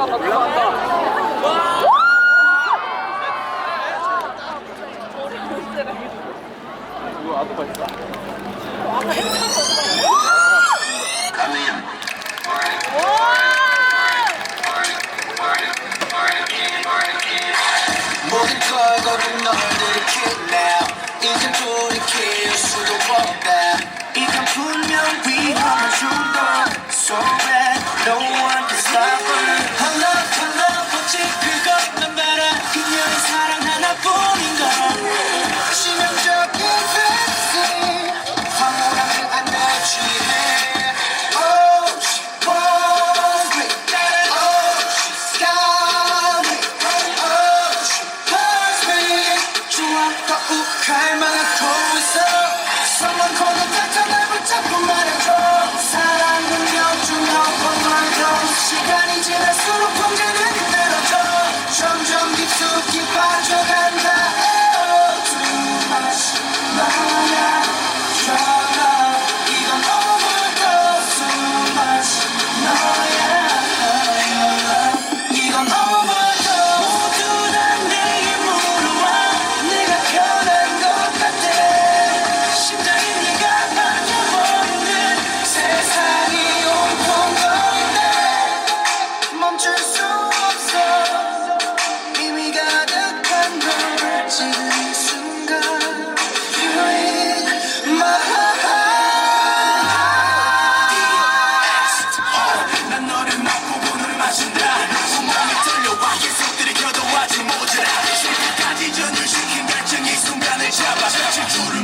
올라간다 와 이거 아주 있다. 이제 돌이킬 수도 없다 이건 분명 위험한 충동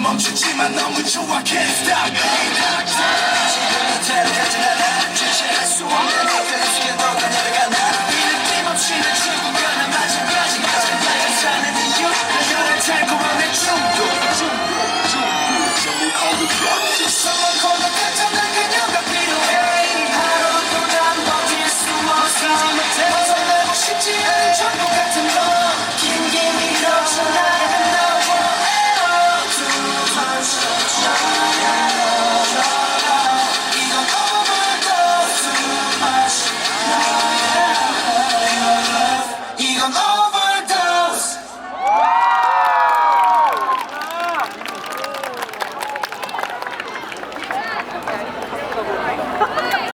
멈추지만 너무 좋아 Can't stop me